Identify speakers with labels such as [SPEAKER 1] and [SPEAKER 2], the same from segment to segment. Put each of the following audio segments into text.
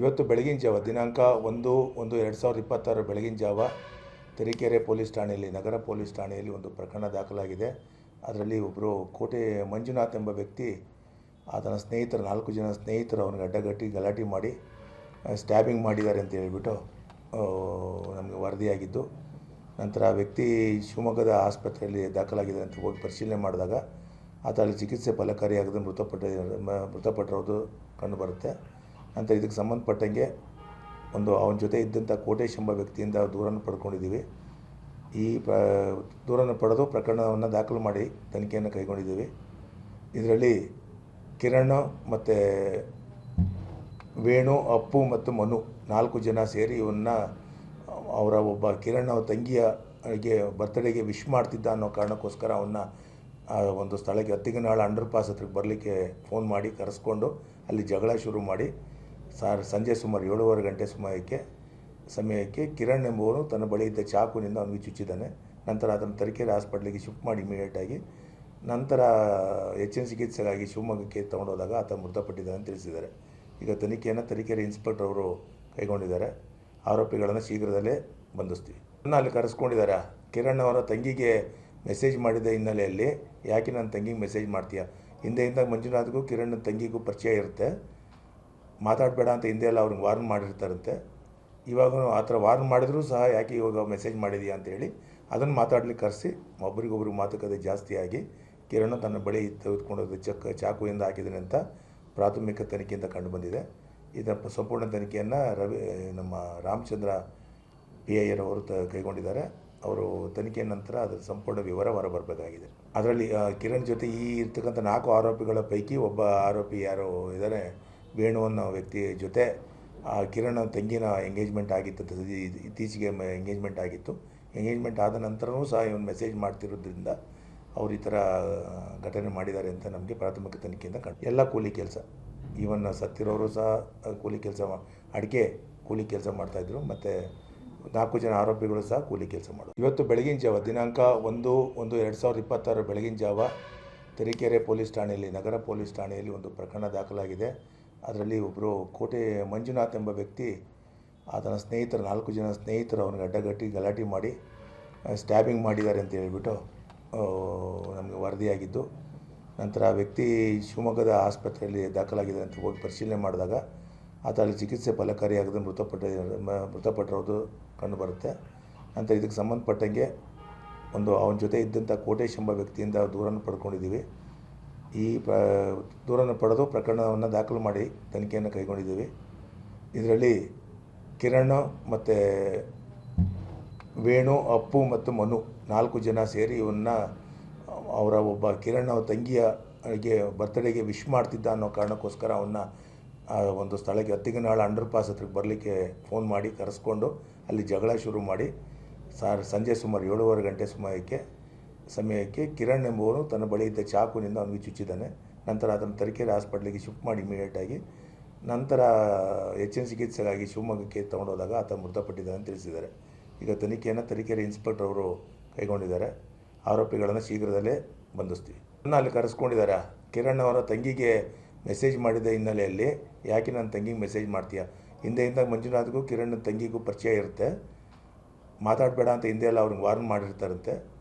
[SPEAKER 1] ಇವತ್ತು ಬೆಳಗಿನ ಜಾವ, ದಿನಾಂಕ ಒಂದು ಒಂದು, ಎರಡು ಸಾವಿರದ ಇಪ್ಪತ್ತಾರು ಬೆಳಗಿನ ಜಾವ, ತರೀಕೆರೆ ಪೊಲೀಸ್ ಠಾಣೆಯಲ್ಲಿ, ನಗರ ಪೊಲೀಸ್ ಠಾಣೆಯಲ್ಲಿ ಒಂದು ಪ್ರಕರಣ ದಾಖಲಾಗಿದೆ. ಅದರಲ್ಲಿ ಒಬ್ಬರು ಕೋಟೆ ಮಂಜುನಾಥ್ ಎಂಬ ವ್ಯಕ್ತಿ, ಆತನ ಸ್ನೇಹಿತರು, ನಾಲ್ಕು ಜನ ಸ್ನೇಹಿತರು ಅವನಿಗೆ ಅಡ್ಡಗಟ್ಟಿ ಗಲಾಟೆ ಮಾಡಿ ಸ್ಟ್ಯಾಬಿಂಗ್ ಮಾಡಿದ್ದಾರೆ ಅಂತ ಹೇಳಿಬಿಟ್ಟು ನಮಗೆ ವರದಿಯಾಗಿದ್ದು. ನಂತರ ಆ ವ್ಯಕ್ತಿ ಶಿವಮೊಗ್ಗದ ಆಸ್ಪತ್ರೆಯಲ್ಲಿ ದಾಖಲಾಗಿದೆ ಅಂತ ಹೋಗಿ ಪರಿಶೀಲನೆ ಮಾಡಿದಾಗ ಆತ ಅಲ್ಲಿ ಚಿಕಿತ್ಸೆ ಫಲಕಾರಿಯಾಗದೆ ಮೃತಪಟ್ಟ ಮೃತಪಟ್ಟಿರೋದು ಕಂಡುಬರುತ್ತೆ ನಂತರ ಇದಕ್ಕೆ ಸಂಬಂಧಪಟ್ಟಂಗೆ ಒಂದು ಅವನ ಜೊತೆ ಇದ್ದಂಥ ಕೋಟೇಶ್ ಎಂಬ ವ್ಯಕ್ತಿಯಿಂದ ದೂರನ್ನು ಪಡ್ಕೊಂಡಿದ್ದೀವಿ. ಈ ಪ ದೂರನ್ನು ಪಡೆದು ಪ್ರಕರಣವನ್ನು ದಾಖಲು ಮಾಡಿ ತನಿಖೆಯನ್ನು ಕೈಗೊಂಡಿದ್ದೀವಿ. ಇದರಲ್ಲಿ ಕಿರಣ್ ಮತ್ತು ವೇಣು, ಅಪ್ಪು ಮತ್ತು ಮನು ನಾಲ್ಕು ಜನ ಸೇರಿ ಇವನ್ನ ಅವರ ಒಬ್ಬ ಕಿರಣ್ ತಂಗಿಯಗೆ ಬರ್ತ್ಡೇಗೆ ವಿಶ್ ಮಾಡ್ತಿದ್ದ ಅನ್ನೋ ಕಾರಣಕ್ಕೋಸ್ಕರ ಅವನ್ನ ಒಂದು ಸ್ಥಳಕ್ಕೆ ಹತ್ತಿಗನಾಳ ಅಂಡರ್ ಪಾಸ್ ಹತ್ರಕ್ಕೆ ಬರಲಿಕ್ಕೆ ಫೋನ್ ಮಾಡಿ ಕರೆಸ್ಕೊಂಡು ಅಲ್ಲಿ ಜಗಳ ಶುರು ಮಾಡಿ. ಸಾರ್ ಸಂಜೆ ಸುಮಾರು ಏಳುವರೆ ಗಂಟೆ ಸಮಯಕ್ಕೆ ಸಮಯಕ್ಕೆ ಕಿರಣ್ ಎಂಬುವನು ತನ್ನ ಬಳಿ ಇದ್ದ ಚಾಕುನಿಂದ ಅವನಿಗೆ ಚುಚ್ಚಿದ್ದಾನೆ. ನಂತರ ಅದನ್ನು ತರೀಕೆರೆ ಹಾಸ್ಪಿಟ್ಲಿಗೆ ಶಿಫ್ಟ್ ಮಾಡಿ ಇಮಿಡಿಯೇಟಾಗಿ ನಂತರ ಹೆಚ್ಚಿನ ಚಿಕಿತ್ಸೆಗಾಗಿ ಶಿವಮೊಗ್ಗಕ್ಕೆ ತಗೊಂಡೋದಾಗ ಆತ ಮೃತಪಟ್ಟಿದ್ದಾನೆ ಅಂತ ತಿಳಿಸಿದ್ದಾರೆ. ಈಗ ತನಿಖೆಯನ್ನು ತರೀಕೆರೆ ಇನ್ಸ್ಪೆಕ್ಟರ್ ಅವರು ಕೈಗೊಂಡಿದ್ದಾರೆ. ಆರೋಪಿಗಳನ್ನು ಶೀಘ್ರದಲ್ಲೇ ಬಂಧಿಸ್ತೀವಿ. ಅಲ್ಲಿ ಕರೆಸ್ಕೊಂಡಿದ್ದಾರೆ? ಕಿರಣ್ ಅವರ ತಂಗಿಗೆ ಮೆಸೇಜ್ ಮಾಡಿದ ಹಿನ್ನೆಲೆಯಲ್ಲಿ, ಯಾಕೆ ನನ್ನ ತಂಗಿಗೆ ಮೆಸೇಜ್ ಮಾಡ್ತೀಯ? ಹಿಂದೆಯಿಂದ ಮಂಜುನಾಥ್ಗೂ ಕಿರಣ್ ತಂಗಿಗೂ ಪರಿಚಯ ಇರುತ್ತೆ. ಮಾತಾಡಬೇಡ ಅಂತ ಹಿಂದೆ ಎಲ್ಲ ಅವ್ರಿಗೆ ವಾರ್ನ್ ಮಾಡಿರ್ತಾರಂತೆ. ಇವಾಗ ಆ ಥರ ವಾರ್ನ್ ಮಾಡಿದರೂ ಸಹ ಯಾಕೆ ಇವಾಗ ಮೆಸೇಜ್ ಮಾಡಿದೀಯ ಅಂತೇಳಿ ಅದನ್ನು ಮಾತಾಡ್ಲಿಕ್ಕೆ ಕರೆಸಿ ಒಬ್ರಿಗೊಬ್ರಿಗೆ ಮಾತುಕತೆ ಜಾಸ್ತಿಯಾಗಿ ಕಿರಣ ತನ್ನ ಬಳಿ ತೆಗೆದುಕೊಂಡು ಚಕ್, ಚಾಕುವಿಂದ ಹಾಕಿದ್ದಾನೆ ಅಂತ ಪ್ರಾಥಮಿಕ ತನಿಖೆಯಿಂದ ಕಂಡುಬಂದಿದೆ ಇದರ ಸಂಪೂರ್ಣ ತನಿಖೆಯನ್ನು ರವಿ, ನಮ್ಮ ರಾಮಚಂದ್ರ ಪಿ ಐ ಅವರು ತ, ಕೈಗೊಂಡಿದ್ದಾರೆ. ಅವರು ತನಿಖೆಯ ನಂತರ ಅದರ ಸಂಪೂರ್ಣ ವಿವರ ಹೊರಬರಬೇಕಾಗಿದೆ. ಅದರಲ್ಲಿ ಕಿರಣ್ ಜೊತೆ ಈ ಇರ್ತಕ್ಕಂಥ ನಾಲ್ಕು ಆರೋಪಿಗಳ ಪೈಕಿ ಒಬ್ಬ ಆರೋಪಿ ಯಾರು ಇದ್ದಾರೆ ವೇಣು ಅನ್ನೋ ವ್ಯಕ್ತಿ ಜೊತೆ ಆ ಕಿರಣ್ ತಂಗಿನ ಎಂಗೇಜ್ಮೆಂಟ್ ಆಗಿತ್ತು ಇತ್ತೀಚೆಗೆ ಎಂಗೇಜ್ಮೆಂಟ್ ಆಗಿತ್ತು. ಎಂಗೇಜ್ಮೆಂಟ್ ಆದ ನಂತರವೂ ಸಹ ಇವನು ಮೆಸೇಜ್ ಮಾಡ್ತಿರೋದ್ರಿಂದ ಅವ್ರು ಈ ಥರ ಘಟನೆ ಮಾಡಿದ್ದಾರೆ ಅಂತ ನಮಗೆ ಪ್ರಾಥಮಿಕ ತನಿಖೆಯಿಂದ ಕಂಡು ಎಲ್ಲ ಕೂಲಿ ಕೆಲಸ. ಈವನ್ ಸತ್ತಿರೋರು ಸಹ ಕೂಲಿ ಕೆಲಸ ಅಡಿಕೆ ಕೂಲಿ ಕೆಲಸ ಮಾಡ್ತಾಯಿದ್ರು ಮತ್ತು ನಾಲ್ಕು ಜನ ಆರೋಪಿಗಳು ಸಹ ಕೂಲಿ ಕೆಲಸ ಮಾಡೋದು ಇವತ್ತು ಬೆಳಗಿನ ಜಾವ, ದಿನಾಂಕ ಒಂದು ಒಂದು ಎರಡು ಸಾವಿರದ ಇಪ್ಪತ್ತಾರು ಬೆಳಗಿನ ಜಾವ, ತರೀಕೆರೆ ಪೊಲೀಸ್ ಠಾಣೆಯಲ್ಲಿ, ನಗರ ಪೊಲೀಸ್ ಠಾಣೆಯಲ್ಲಿ ಒಂದು ಪ್ರಕರಣ ದಾಖಲಾಗಿದೆ. ಅದರಲ್ಲಿ ಒಬ್ಬರು ಕೋಟೆ ಮಂಜುನಾಥ್ ಎಂಬ ವ್ಯಕ್ತಿ, ಆತನ ಸ್ನೇಹಿತರು, ನಾಲ್ಕು ಜನ ಸ್ನೇಹಿತರು ಅವನಿಗೆ ಅಡ್ಡಗಟ್ಟಿ ಗಲಾಟೆ ಮಾಡಿ ಸ್ಟ್ಯಾಬಿಂಗ್ ಮಾಡಿದ್ದಾರೆ ಅಂತ ಹೇಳಿಬಿಟ್ಟು ನಮಗೆ ವರದಿಯಾಗಿದ್ದು. ನಂತರ ಆ ವ್ಯಕ್ತಿ ಶಿವಮೊಗ್ಗದ ಆಸ್ಪತ್ರೆಯಲ್ಲಿ ದಾಖಲಾಗಿದೆ ಅಂತ ಹೋಗಿ ಪರಿಶೀಲನೆ ಮಾಡಿದಾಗ ಆತ ಅಲ್ಲಿ ಚಿಕಿತ್ಸೆ ಫಲಕಾರಿಯಾಗದೆ ಮೃತಪಟ್ಟ ಮೃತಪಟ್ಟಿರೋದು ಕಂಡುಬರುತ್ತೆ ನಂತರ ಇದಕ್ಕೆ ಸಂಬಂಧಪಟ್ಟಂಗೆ ಒಂದು ಅವನ ಜೊತೆ ಇದ್ದಂಥ ಕೋಟೇಶ್ ಎಂಬ ವ್ಯಕ್ತಿಯಿಂದ ದೂರನ್ನು ಪಡ್ಕೊಂಡಿದ್ದೀವಿ. ಈ ಪ್ರ ದೂರನ್ನು ಪಡೆದು ಪ್ರಕರಣವನ್ನು ದಾಖಲು ಮಾಡಿ ತನಿಖೆಯನ್ನು ಕೈಗೊಂಡಿದ್ದೀವಿ. ಇದರಲ್ಲಿ ಕಿರಣ್ ಮತ್ತು ವೇಣು, ಅಪ್ಪು ಮತ್ತು ಮನು ನಾಲ್ಕು ಜನ ಸೇರಿ ಇವನ್ನ, ಅವರ ಒಬ್ಬ ಕಿರಣ್ ತಂಗಿಯ ಬರ್ತ್ಡೇಗೆ ವಿಶ್ ಮಾಡ್ತಿದ್ದ ಅನ್ನೋ ಕಾರಣಕ್ಕೋಸ್ಕರ ಅವನ್ನ ಒಂದು ಸ್ಥಳಕ್ಕೆ ಹತ್ತಿಗನಾಳ ಅಂಡರ್ ಪಾಸ್ ಹತ್ರಕ್ಕೆ ಬರಲಿಕ್ಕೆ ಫೋನ್ ಮಾಡಿ ಕರೆಸ್ಕೊಂಡು ಅಲ್ಲಿ ಜಗಳ ಶುರು ಮಾಡಿ. ಸಾರ್ ಸಂಜೆ ಸುಮಾರು ಏಳುವರೆ ಗಂಟೆ ಸಮಯಕ್ಕೆ ಸಮಯಕ್ಕೆ ಕಿರಣ್ ಎಂಬುವನು ತನ್ನ ಬಳಿ ಇದ್ದ ಚಾಕುನಿಂದ ಅವನಿಗೆ ಚುಚ್ಚಿದ್ದಾನೆ. ನಂತರ ಅದನ್ನು ತರೀಕೆರೆ ಹಾಸ್ಪಿಟ್ಲಿಗೆ ಶಿಫ್ಟ್ ಮಾಡಿ ಇಮಿಡಿಯೇಟಾಗಿ ನಂತರ ಹೆಚ್ಚಿನ ಚಿಕಿತ್ಸೆಗಾಗಿ ಶಿವಮೊಗ್ಗಕ್ಕೆ ತಗೊಂಡೋದಾಗ ಆತ ಮೃತಪಟ್ಟಿದ್ದಾನೆ ತಿಳಿಸಿದ್ದಾರೆ. ಈಗ ತನಿಖೆಯನ್ನು ತರೀಕೆರೆ ಇನ್ಸ್ಪೆಕ್ಟರ್ ಅವರು ಕೈಗೊಂಡಿದ್ದಾರೆ. ಆರೋಪಿಗಳನ್ನು ಶೀಘ್ರದಲ್ಲೇ ಬಂಧಿಸ್ತೀವಿ. ಅಲ್ಲಿ ಕರೆಸ್ಕೊಂಡಿದ್ದಾರೆ? ಕಿರಣ್ ಅವರ ತಂಗಿಗೆ ಮೆಸೇಜ್ ಮಾಡಿದ ಹಿನ್ನೆಲೆಯಲ್ಲಿ ಯಾಕೆ ನನ್ನ ತಂಗಿಗೆ ಮೆಸೇಜ್ ಮಾಡ್ತೀಯ? ಹಿಂದೆ ಹಿಂದೆ ಮಂಜುನಾಥ್ಗೂ ಕಿರಣ್ ತಂಗಿಗೂ ಪರಿಚಯ ಇರುತ್ತೆ. ಮಾತಾಡಬೇಡ ಅಂತ ಹಿಂದೆ ಎಲ್ಲ ಅವ್ರಿಗೆ ವಾರ್ನ್ ಮಾಡಿರ್ತಾರಂತೆ.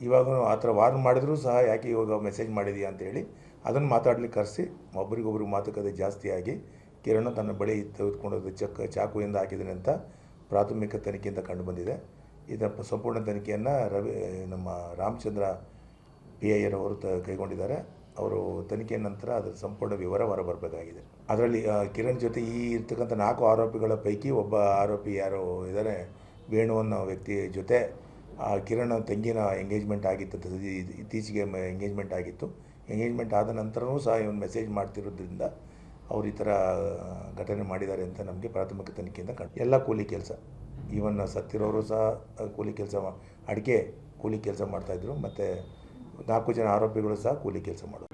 [SPEAKER 1] ಇವಾಗ ಆ ಥರ ವಾರ್ನ್ ಮಾಡಿದರೂ ಸಹ ಯಾಕೆ ಇವಾಗ ಮೆಸೇಜ್ ಮಾಡಿದೀಯ ಅಂತೇಳಿ ಅದನ್ನು ಮಾತಾಡ್ಲಿಕ್ಕೆ ಕರೆಸಿ ಒಬ್ರಿಗೊಬ್ರಿಗೆ ಮಾತುಕತೆ ಜಾಸ್ತಿಯಾಗಿ ಕಿರಣ ತನ್ನ ಬಳಿ ತೆಗೆದುಕೊಂಡು ಚಕ್ ಚಾಕುವಿಂದ ಹಾಕಿದ್ದಾನೆ ಅಂತ ಪ್ರಾಥಮಿಕ ತನಿಖೆಯಿಂದ ಕಂಡುಬಂದಿದೆ ಇದರ ಸಂಪೂರ್ಣ ತನಿಖೆಯನ್ನು ರವಿ, ನಮ್ಮ ರಾಮಚಂದ್ರ ಪಿ ಐ ಅವರು ತ ಕೈಗೊಂಡಿದ್ದಾರೆ. ಅವರು ತನಿಖೆ ನಂತರ ಅದರ ಸಂಪೂರ್ಣ ವಿವರ ಹೊರಬರಬೇಕಾಗಿದೆ. ಅದರಲ್ಲಿ ಕಿರಣ್ ಜೊತೆ ಈ ಇರ್ತಕ್ಕಂಥ ನಾಲ್ಕು ಆರೋಪಿಗಳ ಪೈಕಿ ಒಬ್ಬ ಆರೋಪಿ ಯಾರು ಇದ್ದಾರೆ. ವೇಣು ಅನ್ನೋ ವ್ಯಕ್ತಿ ಜೊತೆ ಆ ಕಿರಣ್ ತಂಗಿನ ಎಂಗೇಜ್ಮೆಂಟ್ ಆಗಿತ್ತು ಇತ್ತೀಚೆಗೆ ಎಂಗೇಜ್ಮೆಂಟ್ ಆಗಿತ್ತು. ಎಂಗೇಜ್ಮೆಂಟ್ ಆದ ನಂತರವೂ ಸಹ ಇವನು ಮೆಸೇಜ್ ಮಾಡ್ತಿರೋದ್ರಿಂದ ಅವ್ರು ಈ ಥರ ಘಟನೆ ಮಾಡಿದ್ದಾರೆ ಅಂತ ನಮಗೆ ಪ್ರಾಥಮಿಕ ತನಿಖೆಯಿಂದ ಕಂಡು ಎಲ್ಲ ಕೂಲಿ ಕೆಲಸ. ಈವನ್ ಸತ್ತಿರೋರು ಸಹ ಕೂಲಿ ಕೆಲಸ ಅಡಿಕೆ ಕೂಲಿ ಕೆಲಸ ಮಾಡ್ತಾಯಿದ್ರು ಮತ್ತು ನಾಲ್ಕು ಜನ ಆರೋಪಿಗಳು ಸಹ ಕೂಲಿ ಕೆಲಸ ಮಾಡೋದು